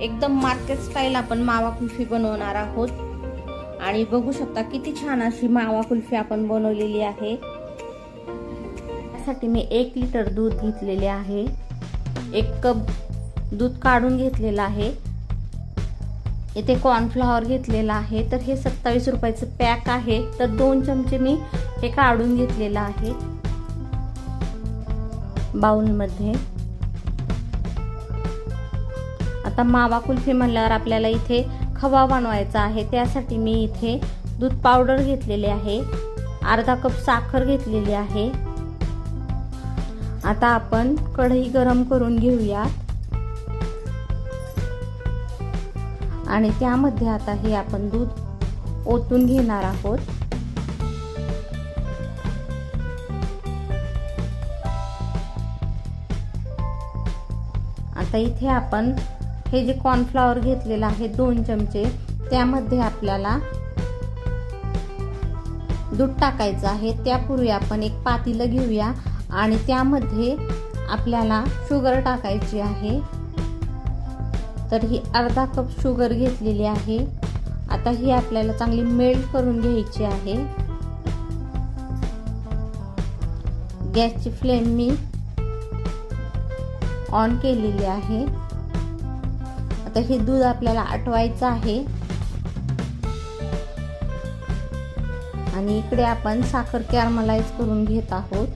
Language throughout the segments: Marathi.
एकदम मार्केट स्टाईल आपण मावा कुल्फी बनवणार आहोत. आणि बघू शकता किती छान अशी मावा कुल्फी आपण बनवलेली आहे. त्यासाठी मी एक लिटर दूध घेतलेले आहे. एक कप दूध काढून घेतलेलं आहे. इथे कॉर्नफ्लॉवर घेतलेला आहे. तर हे सत्तावीस रुपयाचं पॅक आहे. तर दोन चमचे मी हे काढून घेतलेलं आहे. बाउलमध्ये. आता मावा कुल्फी म्हणल्यावर आपल्याला इथे खवा बनवायचा आहे. त्यासाठी मी इथे दूध पावडर घेतलेले आहे. अर्धा कप साखर घेतलेली आहे. आता आपण कढई गरम करून घेऊयात. आणि त्यामध्ये आता हे आपण दूध ओतून घेणार आहोत. आता इथे आपण हे जे कॉर्नफ्लॉवर घेतलेलं आहे दोन चमचे त्यामध्ये आपल्याला दूध टाकायचं आहे. त्यापूर्वी आपण एक पातीलं घेऊया आणि त्यामध्ये आपल्याला शुगर टाकायची आहे. तर ही अर्धा कप शुगर घेतलेली आहे. आता ही आपल्याला चांगली मेल्ट करून घ्यायची आहे. गॅसची फ्लेम मी ऑन केलेली आहे. तर हे दूध आपल्याला आटवायचं आहे. आणि इकडे आपण साखर कॅरमलाइज करून घेत आहोत.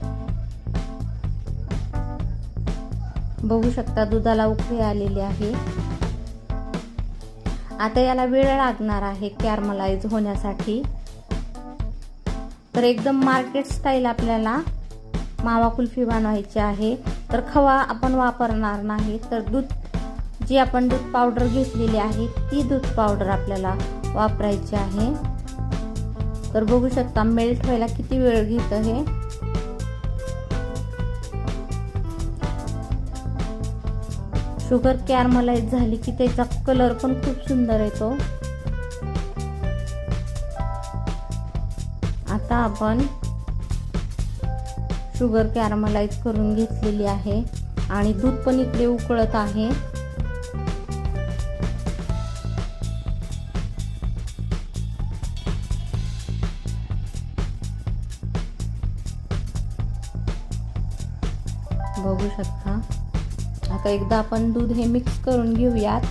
बघू शकता दुधाला उकळी आलेली आहे. आता याला वेळ लागणार आहे कॅरमलाइज होण्यासाठी. तर एकदम मार्केट स्टाईल आपल्याला मावा कुल्फी बनवायची आहे. तर खवा आपण वापरणार नाही तर दूध जी आपण दूध पावडर घेतलेली आहे ती दूध पावडर आपल्याला वापरायची आहे. तर बघू शकता मेल्ट व्हायला किती वेळ घेत हे. शुगर कॅरमलाइज झाली की त्याचा कलर पण खूप सुंदर येतो. आता आपण शुगर कॅरमलाइज करून घेतलेली आहे. आणि दूध पण इकडे उकळत आहे. बघू शकता. आता एकदा आपण दूध हे मिक्स करून घेऊयात.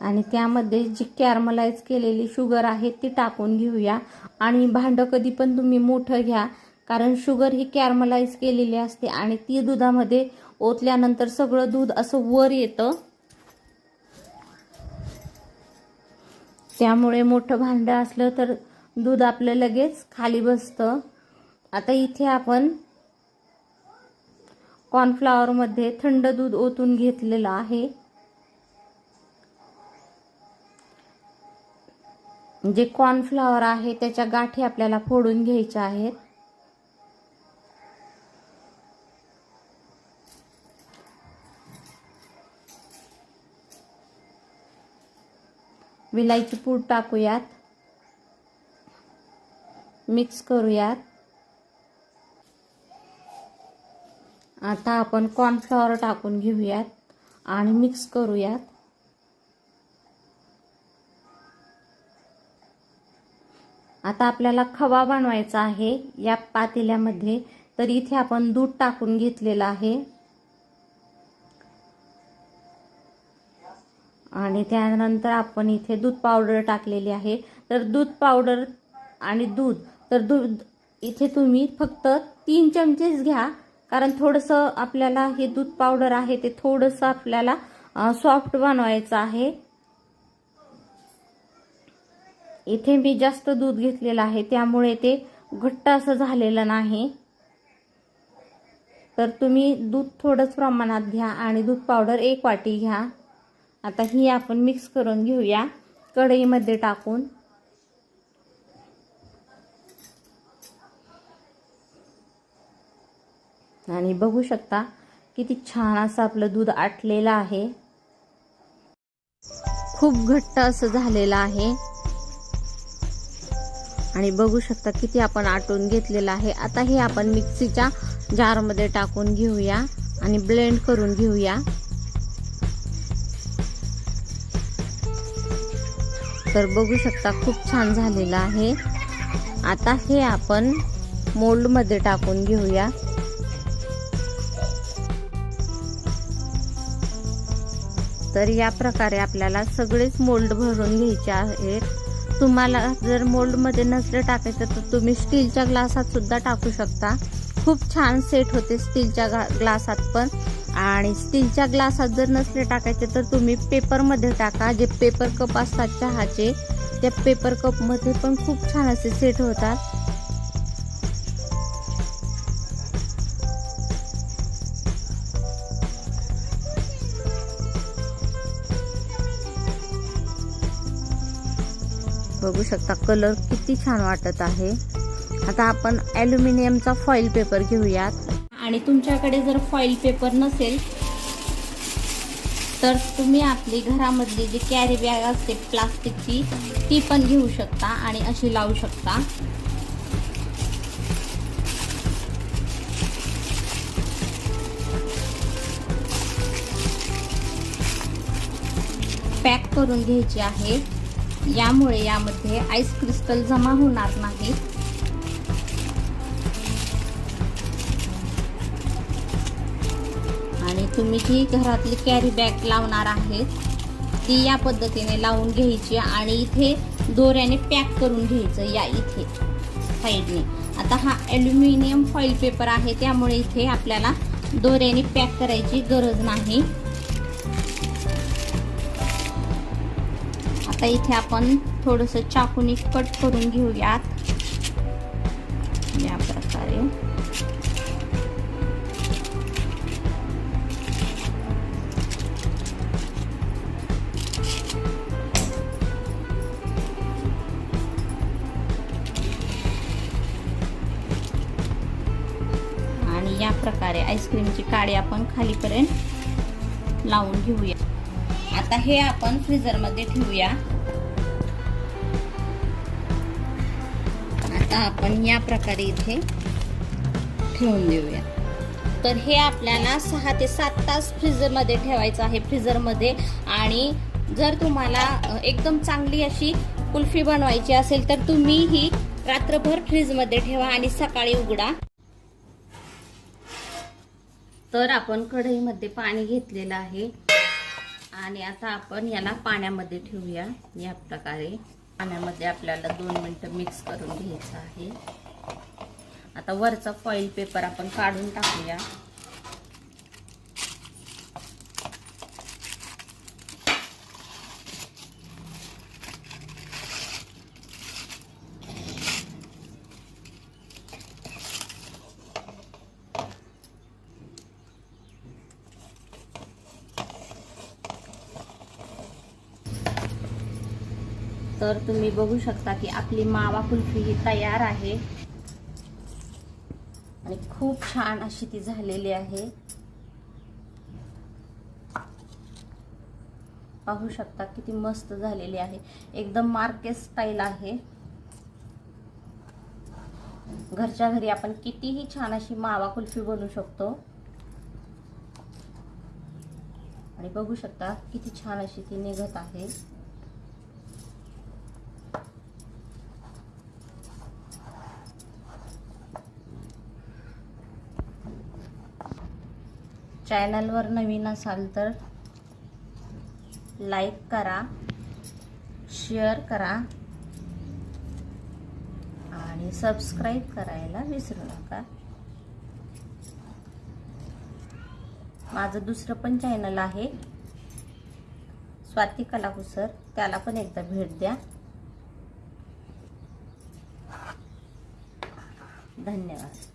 आणि त्यामध्ये जी कॅरमलाइज केलेली शुगर आहे ती टाकून घेऊया. आणि भांडं कधी पण तुम्ही मोठं घ्या कारण शुगर ही कॅरमलाइज केलेली असते आणि ती दुधामध्ये ओतल्यानंतर सगळं दूध असं वर येतं. त्यामुळे मोठं भांडं असलं तर दूध आपलं लगेच खाली बसतं. आता इथे आपण कॉर्नफ्लॉवरमध्ये थंड दूध ओतून घेतलेलं आहे. जे कॉर्नफ्लॉवर आहे त्याच्या गाठी आपल्याला फोडून घ्यायच्या आहेत. विलायची पूड टाकूयात. मिक्स करूयात. आता आपण कॉर्नफ्लॉवर टाकून घेऊयात आणि मिक्स करूयात. आता आपल्याला खवा बनवायचा आहे. या पातेल्यामध्ये तर इथे आपण दूध टाकून घेतलेलं आहे. आणि त्यानंतर आपण इथे दूध पावडर टाकलेली आहे. तर दूध पावडर आणि दूध तर दूध इथे तुम्ही फक्त तीन चमचेच घ्या. कारण थोडंसं आपल्याला हे दूध पावडर आहे ते थोडंसं आपल्याला सॉफ्ट बनवायचं आहे. इथे मी जास्त दूध घेतलेलं आहे त्यामुळे ते घट्ट असं झालेलं नाही. तर तुम्ही दूध थोडंच प्रमाणात घ्या आणि दूध पावडर एक वाटी घ्या. आता ही आपण मिक्स करून घेऊया. कढईमध्ये टाकून. आणि बघू शकता किती छान असं आपलं दूध आटलेलं आहे. खूप घट्ट असं झालेलं आहे. आणि बघू शकता किती आपण आटून घेतलेलं आहे. आता हे आपण मिक्सीच्या जारमध्ये टाकून घेऊया आणि ब्लेंड करून घेऊया. तर बघू शकता खूप छान झालेलं आहे. आता हे आपण मोल्डमध्ये टाकून घेऊया. तर या प्रकारे आपल्याला सगळेच मोल्ड भरून घ्यायचे आहेत. तुम्हाला जर मोल्डमध्ये नसले टाकायचं तर तुम्ही स्टीलच्या ग्लासात सुद्धा टाकू शकता. खूप छान सेट होते स्टीलच्या ग्लासात पण. आणि स्टीलच्या ग्लासात जर नसले टाकायचे तर तुम्ही पेपरमध्ये टाका. जे पेपर कप असतात चहाचे त्या पेपर कपमध्ये पण खूप छान असे सेट होतात. बघू शकता. कलर किती छान वाटत आहे. आता आपण ॲल्युमिनियमचा फॉईल पेपर घेऊयात. आणि तुमच्याकडे जर फॉईल पेपर नसेल तर तुम्ही आपली घरामधली जी कॅरी बॅग असते प्लास्टिकची ती पण घेऊ शकता आणि अशी लावू शकता. पॅक करून घ्यायची आहे. यामुळे यामध्ये आईस क्रिस्टल जमा होणार नाही. आणि तुम्ही जी घरातली कॅरी बॅग लावणार आहेत. ती या पद्धतीने लावून घ्यायची आणि इथे दोऱ्याने पॅक करून घ्यायचं या इथे साईडने आता हा ॲल्युमिनियम फॉईल पेपर आहे त्यामुळे इथे आपल्याला दोऱ्याने पॅक करायची गरज नाही. आता इथे आपण थोडंसं चाकूने कट करून घेऊयात. या प्रकारे. आणि या प्रकारे आईस्क्रीमची काडी आपण खालीपर्यंत लावून घेऊया. आता हे आपण फ्रीजरमध्ये ठेवूया. आता आपण या प्रकारे इथे ठेवून देऊया. तर हे आपल्याला सहा ते सात तास फ्रीजरमध्ये ठेवायचं आहे फ्रीजरमध्ये. आणि जर तुम्हाला एकदम चांगली अशी कुल्फी बनवायची असेल तर तुम्ही ही रात्रभर फ्रीजमध्ये ठेवा आणि सकाळी उघडा. तर आपण कढईमध्ये पाणी घेतलेलं आहे. आणि आता आपण याला पाण्यामध्ये ठेवूया या प्रकारे. पाण्यामध्ये आपल्याला दोन मिनटं मिक्स करून घ्यायचं आहे. आता वरचा फॉईल पेपर आपण काढून टाकूया. तर तुम्ही बघू शकता की आपली मावा कुल्फी ही तयार आहे. आणि खूप छान अशी ती झालेली आहे. पाहू शकता किती मस्त झालेली आहे. एकदम मार्केट स्टाईल आहे. घरच्या घरी आपण कितीही छान अशी मावा कुल्फी बनवू शकतो. आणि बघू शकता किती छान अशी ती निघत आहे. चॅनलवर नवीन असाल तर लाईक करा शेअर करा आणि सबस्क्राईब करायला विसरू नका. माझं दुसरं पण चॅनल आहे. स्वाती कलाकुसर त्याला पण एकदा भेट द्या. धन्यवाद.